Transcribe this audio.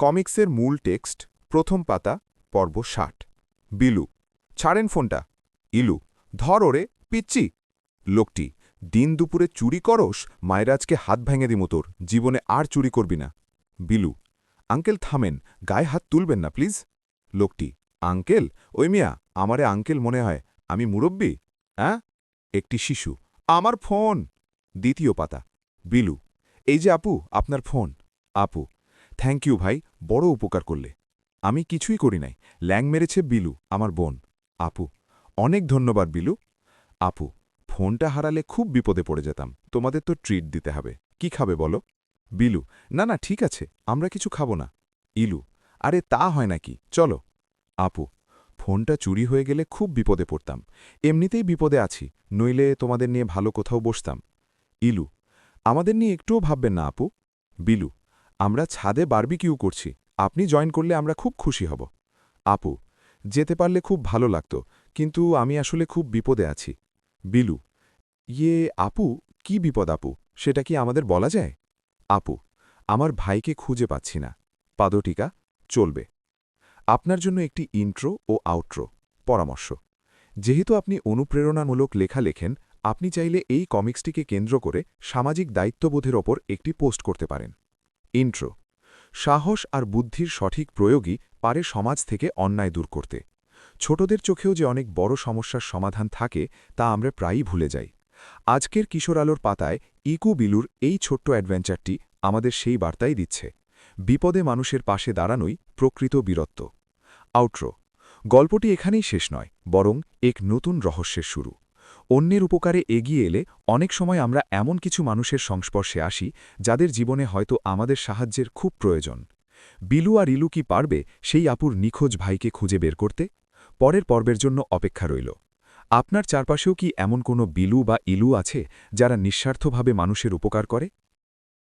কমিক্সের মূল টেক্সট, প্রথম পাতা, পর্ব ষাট। বিলু, ছাড়েন ফোনটা। ইলু, ধর ওরে পিচ্ছি লোকটি, দিন দুপুরে চুরি করস মায়েরাজকে হাত ভেঙে দিমু তোর, জীবনে আর চুরি করবি না। বিলু, আঙ্কেল থামেন, গায়ে হাত তুলবেন না, প্লিজ। লোকটি, আঙ্কেল? ওই মিয়া, আমারে আঙ্কেল মনে হয়, আমি মুরব্বী? হ্যাঁ একটি শিশু, আমার ফোন। দ্বিতীয় পাতা, বিলু, এই যে আপু, আপনার ফোন। আপু থ্যাংক ইউ ভাই, বড় উপকার করলে। আমি কিছুই করি নাই। ল্যাং মেরেছে বিলু, আমার বোন। আপু, অনেক ধন্যবাদ বিলু। আপু, ফোনটা হারালে খুব বিপদে পড়ে যেতাম। তোমাদের তো ট্রিট দিতে হবে। কি খাবে বলো? বিলু, না না, ঠিক আছে, আমরা কিছু খাব না। ইলু, আরে তা হয় নাকি? চলো। আপু, ফোনটা চুরি হয়ে গেলে খুব বিপদে পড়তাম। এমনিতেই বিপদে আছি, নইলে তোমাদের নিয়ে ভালো কোথাও বসতাম। ইলু, আমাদের নিয়ে একটুও ভাববেন না আপু। বিলু আমরা ছাদে বারবিকিউ করছি। আপনি জয়েন করলে আমরা খুব খুশি হব। আপু, যেতে পারলে খুব ভালো লাগত, কিন্তু আমি আসলে খুব বিপদে আছি। বিলু ইয়ে আপু, কি বিপদ আপু? সেটা কি আমাদের বলা যায়? আপু, আমার ভাইকে খুঁজে পাচ্ছি না। পাদটিকা, চলবে। আপনার জন্য একটি ইন্ট্রো ও আউট্রো, পরামর্শ। যেহেতু আপনি অনুপ্রেরণামূলক লেখা লেখেন, আপনি চাইলে এই কমিক্সটিকে কেন্দ্র করে সামাজিক দায়িত্ববোধের ওপর একটি পোস্ট করতে পারেন। ইন্ট্রো। সাহস আর বুদ্ধির সঠিক প্রয়োগই পারে সমাজ থেকে অন্যায় দূর করতে। ছোটদের চোখেও যে অনেক বড় সমস্যার সমাধান থাকে, তা আমরা প্রায়ই ভুলে যাই। আজকের কিশোর আলোর পাতায় ইকু বিলুর এই ছোট্ট অ্যাডভেঞ্চারটি আমাদের সেই বার্তাই দিচ্ছে। বিপদে মানুষের পাশে দাঁড়ানোই প্রকৃত বীরত্ব। আউট্রো। গল্পটি এখানেই শেষ নয়, বরং এক নতুন রহস্যের শুরু। অন্যের উপকারে এগিয়ে এলে অনেক সময় আমরা এমন কিছু মানুষের সংস্পর্শে আসি, যাদের জীবনে হয়তো আমাদের সাহায্যের খুব প্রয়োজন। বিলু আর ইলু কি পারবে সেই আপুর নিখোঁজ ভাইকে খুঁজে বের করতে? পরের পর্বের জন্য অপেক্ষা রইল। আপনার চারপাশেও কি এমন কোনো বিলু বা ইলু আছে, যারা নিঃস্বার্থভাবে মানুষের উপকার করে?